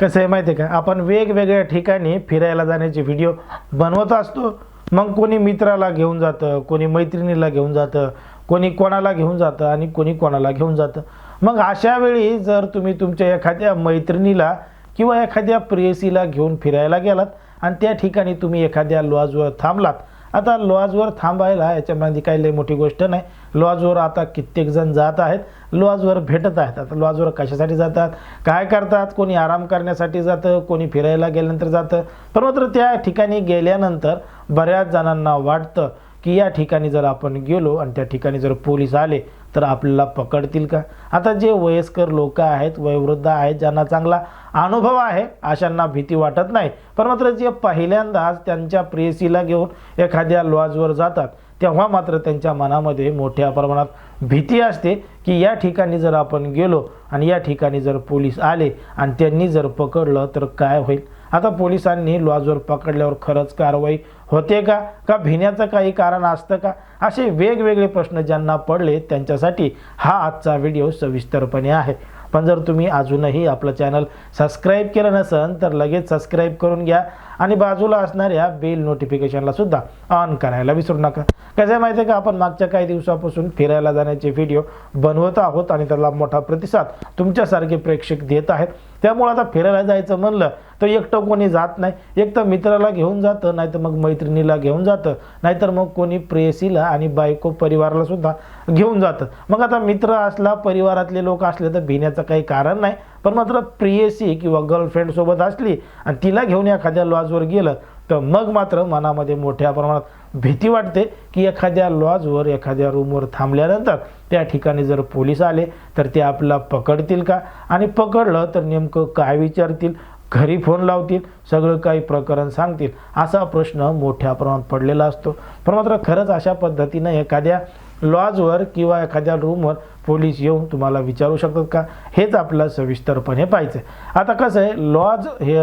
कसं आहे माहिती आहे का? आपण वेगवेगळ्या ठिकाणी फिरायला जाण्याचे व्हिडिओ बनवत असतो. मग कोणी मित्राला घेऊन जातं कोणी मैत्रिणीला घेऊन जातं कोणी कोणाला घेऊन जातं आणि कोणी कोणाला घेऊन जातं. मग अशा वेळी जर तुम्ही तुमच्या एखाद्या मैत्रिणीला किंवा एखाद्या प्रेयसीला घेऊन फिरायला गेलात आणि त्या ठिकाणी तुम्ही एखाद्या लॉजवर थांबलात आता लॉजवर थांबायला याच्यामध्ये काही लई मोठी गोष्ट नाही. लॉजवर आता कित्येक जण जात आहेत. लॉजवर भेटत आहेत. आता लॉजवर कशासाठी जातात? काय करतात? कोणी आराम करण्यासाठी जातं? कोणी फिरायला गेल्यानंतर जातं? पण मात्र त्या ठिकाणी गेल्यानंतर बऱ्याच जणांना वाटतं की या ठिकाणी जर आपण गेलो आणि त्या ठिकाणी जर पोलीस आले तर आपल्याला पकडतील का? आता जे वयस्कर लोक आहेत वयोवृद्ध आहेत ज्यांना चांगला अनुभव आहे अशांना भीती वाटत नाही. पण मात्र जे पहिल्यांदाच त्यांच्या प्रेयसीला घेऊन एखाद्या लॉजवर जातात तेव्हा मात्र त्यांच्या मनामध्ये मोठ्या प्रमाणात भीती असते की या ठिकाणी जर आपण गेलो आणि या ठिकाणी जर पोलीस आले आणि त्यांनी जर पकडलं तर काय होईल? आता पोलिसांनी लॉजवर पकडल्यावर खरंच कारवाई होते का? का भिण्याचं काही कारण असतं का? असे वेगवेगळे प्रश्न ज्यांना पडले त्यांच्यासाठी हा आजचा व्हिडिओ सविस्तरपणे आहे. पण जर तुम्ही अजूनही आपलं चॅनल सबस्क्राईब केलं नसेल तर लगेच सबस्क्राईब करून घ्या आणि बाजूला असणाऱ्या बेल नोटिफिकेशनला सुद्धा ऑन करायला विसरू नका. कसं आहे माहिती आहे का? आपण मागच्या काही दिवसापासून फिरायला जाण्याचे व्हिडिओ बनवत आहोत आणि त्याला मोठा प्रतिसाद तुमच्यासारखे प्रेक्षक देत आहेत. त्यामुळं आता फिरायला जायचं म्हणलं तर एकटं कोणी जात नाही. एक तर मित्राला घेऊन जातं नाहीतर मग मैत्रिणीला घेऊन जातं. नाहीतर मग कोणी प्रेयसीला आणि बायको परिवाराला सुद्धा घेऊन जातं. मग आता मित्र असला परिवारातले लोक असले तर भिण्याचं काही कारण नाही. पण मात्र प्रियसी किंवा गर्लफ्रेंडसोबत असली आणि तिला घेऊन एखाद्या लॉजवर गेलं तर मग मात्र मनामध्ये मोठ्या प्रमाणात भीती वाटते की एखाद्या लॉजवर एखाद्या रूमवर थांबल्यानंतर त्या ठिकाणी जर पोलीस आले तर ते आपला पकडतील का? आणि पकडलं तर नेमकं काय विचारतील? घरी फोन लावतील? सगळं काही प्रकरण सांगतील? असा प्रश्न मोठ्या प्रमाणात पडलेला असतो. पण मात्र खरंच अशा पद्धतीनं एखाद्या लॉजवर किंवा एखाद्या रूमवर पोलीस येऊन तुम्हाला विचारू शकतात का? हेच आपल्याला सविस्तरपणे पाहिजे आता कसं आहे लॉज हे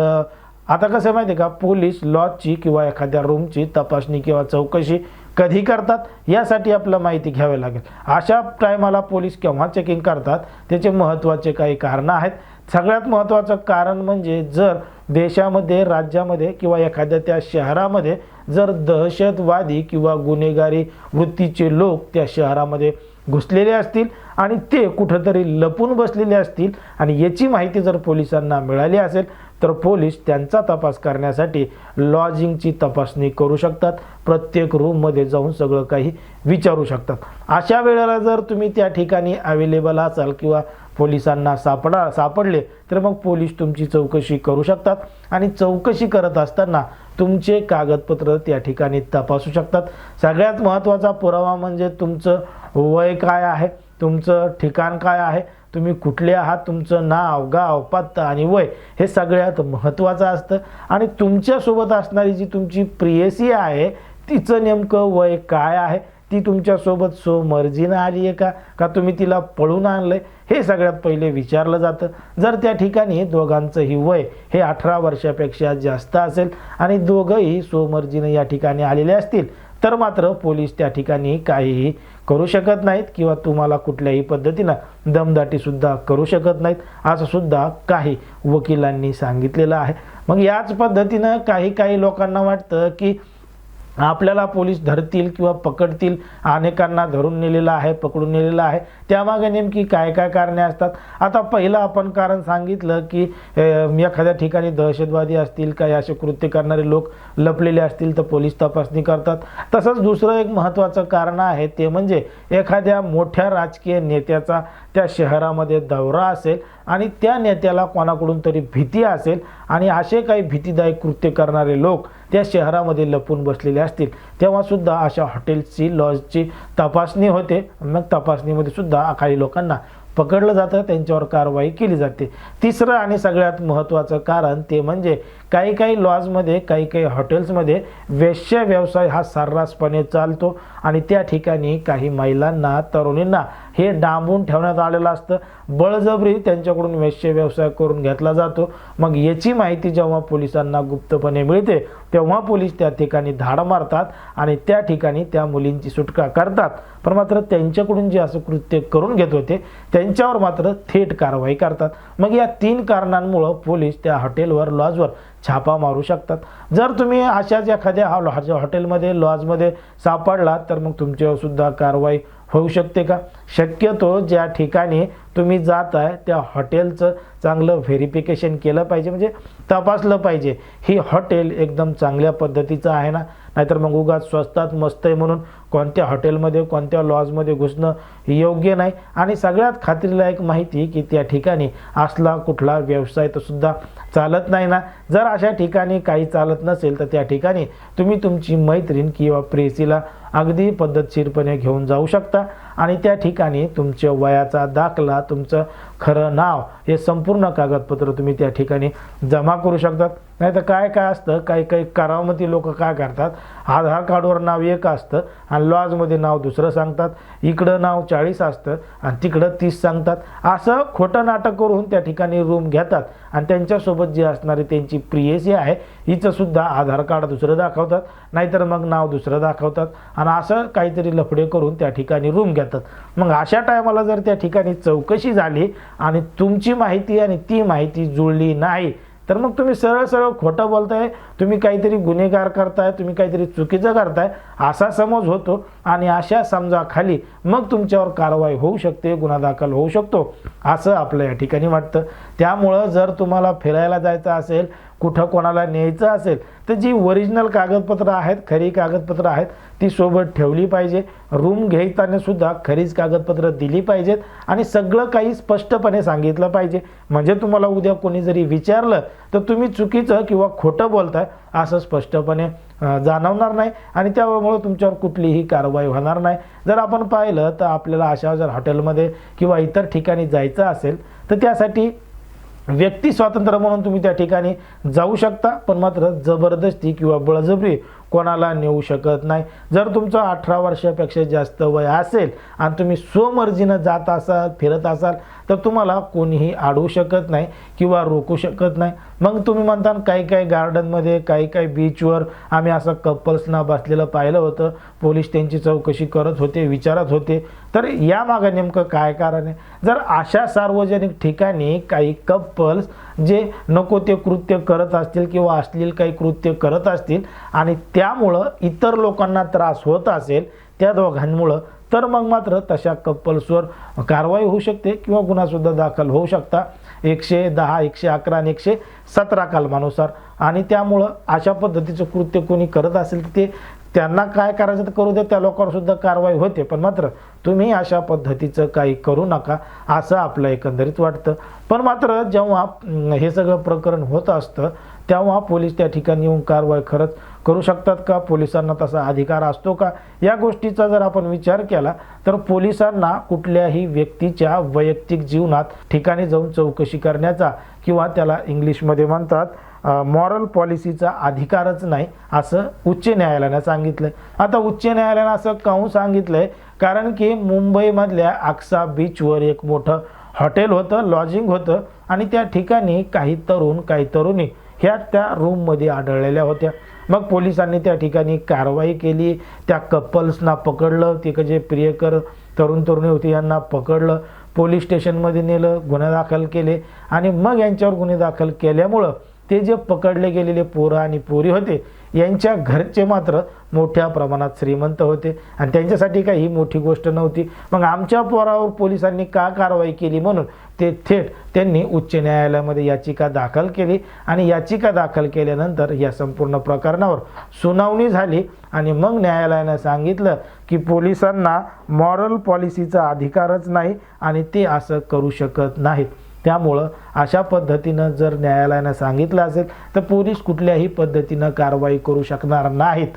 आता कसं आहे माहिती आहे का? पोलीस लॉजची किंवा एखाद्या रूमची तपासणी किंवा चौकशी कधी करतात? यासाठी आपल्याला माहिती घ्यावी लागेल. अशा टायमाला पोलीस केव्हा चेकिंग करतात? त्याचे महत्त्वाचे काही कारणं आहेत. सगळ्यात महत्त्वाचं कारण म्हणजे जर देशामध्ये राज्यामध्ये किंवा एखाद्या त्या शहरामध्ये जर दहशतवादी किंवा गुन्हेगारी वृत्तीचे लोक त्या शहरामध्ये घुसलेले असतील आणि ते कुठंतरी लपून बसलेले असतील आणि याची माहिती जर पोलिसांना मिळाली असेल तर पोलीस त्यांचा तपास करण्यासाठी लॉजिंगची तपासणी करू शकतात. प्रत्येक रूममध्ये जाऊन सगळं काही विचारू शकतात. अशा वेळेला जर तुम्ही त्या ठिकाणी अवेलेबल असाल किंवा पोलिसांना सापडा सापडले तर मग पोलीस तुमची चौकशी करू शकतात. आणि चौकशी करत असताना तुमचे कागदपत्र त्या ठिकाणी तपासू शकतात. सगळ्यात महत्त्वाचा पुरावा म्हणजे तुमचं वय काय आहे तुमचं ठिकाण काय आहे तुम्ही कुठले आहात तुमचं नाव गाव पत्ता आणि वय हे सगळ्यात महत्त्वाचं असतं. आणि तुमच्यासोबत असणारी जी तुमची प्रियसी आहे तिचं नेमकं वय काय आहे? ती तुमच्यासोबत सो मर्जीनं आली आहे का? का तुम्ही तिला पळून आणलं आहे हे सगळ्यात पहिले विचारलं जातं. जर त्या ठिकाणी दोघांचंही वय हे अठरा वर्षापेक्षा जास्त असेल आणि दोघंही सोमर्जीनं या ठिकाणी आलेले असतील तर मात्र पोलीस त्या ठिकाणी काहीही करू शकत नाहीत किंवा तुम्हाला कुठल्याही पद्धतीनं दमदाटीसुद्धा करू शकत नाहीत असं सुद्धा काही वकिलांनी सांगितलेलं आहे. मग याच पद्धतीनं काही काही लोकांना वाटतं की आपल्याला पोलीस धरतील किंवा पकडतील अनेकांना धरून नेलेलं आहे पकडून नेलेलं आहे. त्यामागे नेमकी काय काय कारणे असतात? आता पहिलं आपण कारण सांगितलं की एखाद्या ठिकाणी दहशतवादी असतील काही असे कृत्य करणारे लोक लपलेले असतील तर पोलीस तपासणी करतात. तसंच दुसरं एक महत्त्वाचं कारण आहे ते म्हणजे एखाद्या मोठ्या राजकीय नेत्याचा त्या शहरामध्ये दौरा असेल आणि त्या नेत्याला कोणाकडून तरी भीती असेल आणि असे काही भीतीदायक कृत्य करणारे लोक त्या शहरामध्ये लपून बसलेले असतील. तेव्हासुद्धा अशा हॉटेल्सची लॉजची तपासणी होते. मग तपासणीमध्ये सुद्धा काही लोकांना पकडलं जातं त्यांच्यावर कारवाई केली जाते. तिसरं आणि सगळ्यात महत्त्वाचं कारण ते म्हणजे काही काही लॉजमध्ये काही काही हॉटेल्समध्ये वेश्य व्यवसाय हा सर्रासपणे चालतो आणि त्या ठिकाणी काही महिलांना तरुणींना हे डांबून ठेवण्यात आलेलं असतं. बळजबरी त्यांच्याकडून वेश्य व्यवसाय करून घेतला जातो. मग याची माहिती जेव्हा पोलिसांना गुप्तपणे मिळते तेव्हा पोलीस त्या ठिकाणी धाड मारतात आणि त्या ठिकाणी त्या मुलींची सुटका करतात. पण मात्र त्यांच्याकडून जे असं कृत्य करून घेत होते त्यांच्यावर मात्र थेट कारवाई करतात. मग या तीन कारणांमुळं पोलीस त्या हॉटेलवर लॉजवर छापा मारू शकतात. जर तुम्ही अशाच एखाद्या हॉ- हॉटेलमध्ये लॉजमध्ये सापडलात तर मग तुमच्यावर सुद्धा कारवाई होऊ शकते का? शक्यतो ज्या ठिकाणी तुम्ही जात आहे त्या हॉटेलचं चांगलं व्हेरिफिकेशन केलं पाहिजे म्हणजे तपासलं पाहिजे. ही हॉटेल एकदम चांगल्या पद्धतीचं आहे ना? नाहीतर मग उगाच स्वस्तात मस्त आहे म्हणून कोणत्या हॉटेलमध्ये कोणत्या लॉजमध्ये घुसणं योग्य नाही. आणि सगळ्यात खात्रीलायक माहिती की त्या ठिकाणी असला कुठला व्यवसाय तर सुद्धा चालत नाही ना? जर अशा ठिकाणी काही चालत नसेल तर त्या ठिकाणी तुम्ही तुमची मैत्रीण किंवा प्रेसीला अगदी पद्धतशीरपणे घेऊन जाऊ शकता. आणि त्या ठिकाणी तुमच्या वयाचा दाखला तुमचं खरं नाव हे संपूर्ण कागदपत्र तुम्ही त्या ठिकाणी जमा करू शकतात. नाही तर काय काय असतं? काही काही करावमती लोक काय करतात? आधार कार्डवर नाव एक असतं आणि लॉजमध्ये नाव दुसरं सांगतात. इकडं नाव चाळीस असतं आणि तिकडं तीस सांगतात. असं खोटं नाटक करून त्या ठिकाणी रूम घेतात. आणि त्यांच्यासोबत जी असणारी त्यांची प्रियसी आहे हिचंसुद्धा आधार कार्ड दुसरं दाखवतात नाहीतर मग नाव दुसरं दाखवतात आणि असं काहीतरी लफडे करून त्या ठिकाणी रूम घेतात. मग अशा टायमाला जर त्या ठिकाणी चौकशी झाली आणि तुमची माहिती आणि ती माहिती जुळली नाही तर मग तुम्ही सरळ सरळ खोटं बोलताय तुम्ही काहीतरी गुन्हेगार करताय तुम्ही काहीतरी चुकीचं करताय असा समज होतो आणि अशा समजाखाली मग तुमच्यावर कारवाई होऊ शकते गुन्हा दाखल होऊ शकतो असं आपलं या ठिकाणी वाटतं. त्यामुळं जर तुम्हाला फिरायला जायचं असेल कुठं कोणाला न्यायचं असेल तर जी ओरिजिनल कागदपत्रं आहेत खरी कागदपत्रं आहेत ती सोबत ठेवली पाहिजे. रूम घेताना सुद्धा खरीच कागदपत्रं दिली पाहिजेत आणि सगळं काही स्पष्टपणे सांगितलं पाहिजे. म्हणजे तुम्हाला उद्या कोणी जरी विचारलं तर तुम्ही चुकीचं किंवा खोटं बोलताय असं स्पष्टपणे जाणवणार नाही आणि त्यामुळं तुमच्यावर कुठलीही कारवाई होणार नाही. जर आपण पाहिलं तर आपल्याला अशा जर हॉटेलमध्ये किंवा इतर ठिकाणी जायचं असेल तर त्यासाठी व्यक्ती स्वातंत्र्य म्हणून तुम्ही त्या ठिकाणी जाऊ शकता पण मात्र जबरदस्ती किंवा बळजबरी कोणाला नेऊ शकत नाही. जर तुमचं अठरा वर्षापेक्षा जास्त वय असेल आणि तुम्ही स्वमर्जीनं जात असाल फिरत असाल तर तुम्हाला कोणीही अडवू शकत नाही किंवा रोखू शकत नाही. मग तुम्ही म्हणता काही काही गार्डनमध्ये काही काही बीचवर आम्ही असं कपल्सना बसलेलं पाहिलं होतं. पोलीस त्यांची चौकशी करत होते विचारत होते. तर यामागं नेमकं काय कारण आहे? जर अशा सार्वजनिक ठिकाणी काही कपल्स जे नको ते कृत्य करत असतील किंवा अश्लील काही कृत्य करत असतील आणि त्यामुळं इतर लोकांना त्रास होत असेल त्या दोघांमुळं तर मग मात्र तशा कपल्सवर कारवाई होऊ शकते किंवा गुन्हासुद्धा दाखल होऊ शकता. एकशे दहा एकशे अकरा आणि एकशे सतरा कलमानुसार. आणि त्यामुळं अशा पद्धतीचं कृत्य कोणी करत असेल तर ते त्यांना काय करायचं तर करू दे त्या लोकांवर सुद्धा कारवाई होते. पण मात्र तुम्ही अशा पद्धतीचं काही करू नका असं आपलं एकंदरीत वाटतं. पण मात्र जेव्हा हे सगळं प्रकरण होत असतं तेव्हा पोलीस त्या ठिकाणी येऊन कारवाई खरंच करू शकतात का? पोलिसांना तसा अधिकार असतो का? या गोष्टीचा जर आपण विचार केला तर पोलिसांना कुठल्याही व्यक्तीच्या वैयक्तिक जीवनात ठिकाणी जाऊन चौकशी करण्याचा किंवा त्याला इंग्लिशमध्ये म्हणतात मॉरल पॉलिसीचा अधिकारच नाही असं उच्च न्यायालयानं सांगितलं आता उच्च न्यायालयानं असं काहून सांगितलंय? कारण की मुंबईमधल्या आक्सा बीचवर एक मोठं हॉटेल होतं लॉजिंग होतं आणि त्या ठिकाणी काही तरुण काही तरुणी ह्या त्या रूममध्ये आढळलेल्या होत्या. मग पोलिसांनी त्या ठिकाणी कारवाई केली. त्या कपल्सना पकडलं. तिकडे जे प्रियकर तरुण तरुणी होती यांना पकडलं. पोलीस स्टेशनमध्ये नेलं गुन्हे दाखल केले आणि मग यांच्यावर गुन्हे दाखल केल्यामुळं ते जे पकडले गेलेले पोरं आणि पोरी होते यांच्या घरचे मात्र मोठ्या प्रमाणात श्रीमंत होते. आणि त्यांच्यासाठी काही ही मोठी गोष्ट नव्हती. मग आमच्या पोरावर पोलिसांनी का कारवाई केली म्हणून ते थेट त्यांनी उच्च न्यायालयामध्ये याचिका दाखल केली. आणि याचिका दाखल केल्यानंतर या संपूर्ण प्रकरणावर सुनावणी झाली. आणि मग न्यायालयानं सांगितलं की पोलिसांना मॉरल पॉलिसीचा अधिकारच नाही आणि ते असं करू शकत नाहीत. त्यामुळं अशा पद्धतीनं जर न्यायालयानं सांगितलं असेल तर पोलीस कुठल्याही पद्धतीनं कारवाई करू शकणार नाहीत.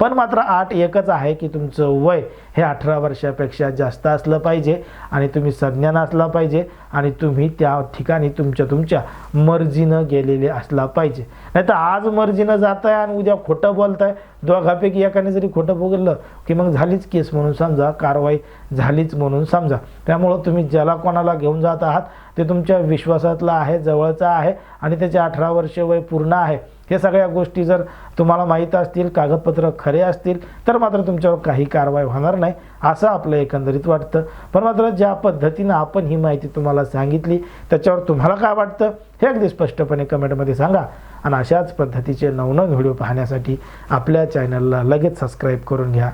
पण मात्र आठ एकच आहे की तुमचं वय हे अठरा वर्षापेक्षा जास्त असलं पाहिजे आणि तुम्ही संज्ञान असला पाहिजे आणि तुम्ही त्या ठिकाणी तुमच्या तुमच्या मर्जीनं गेलेले असला पाहिजे. नाही तर आज मर्जीनं जात आहे आणि उद्या खोटं बोलत आहे दोघापैकी एकाने जरी खोटं बोललं की मग झालीच केस म्हणून समजा कारवाई झालीच म्हणून समजा. त्यामुळं तुम्ही ज्याला कोणाला घेऊन जात आहात ते तुमच्या विश्वासातलं आहे जवळचा आहे आणि त्याचे अठरा वर्ष वय पूर्ण आहे. हे सगळ्या गोष्टी जर तुम्हाला माहीत असतील कागदपत्र खरे असतील तर मात्र तुमच्यावर काही कारवाई होणार नाही असं आपलं एकंदरीत वाटतं. पण मात्र ज्या पद्धतीनं आपण ही माहिती तुम्हाला सांगितली त्याच्यावर तुम्हाला काय वाटतं हे अगदी स्पष्टपणे कमेंटमध्ये सांगा. आणि अशाच पद्धतीचे नवनवीन व्हिडिओ पाहण्यासाठी आपल्या चॅनलला लगेच सबस्क्राईब करून घ्या.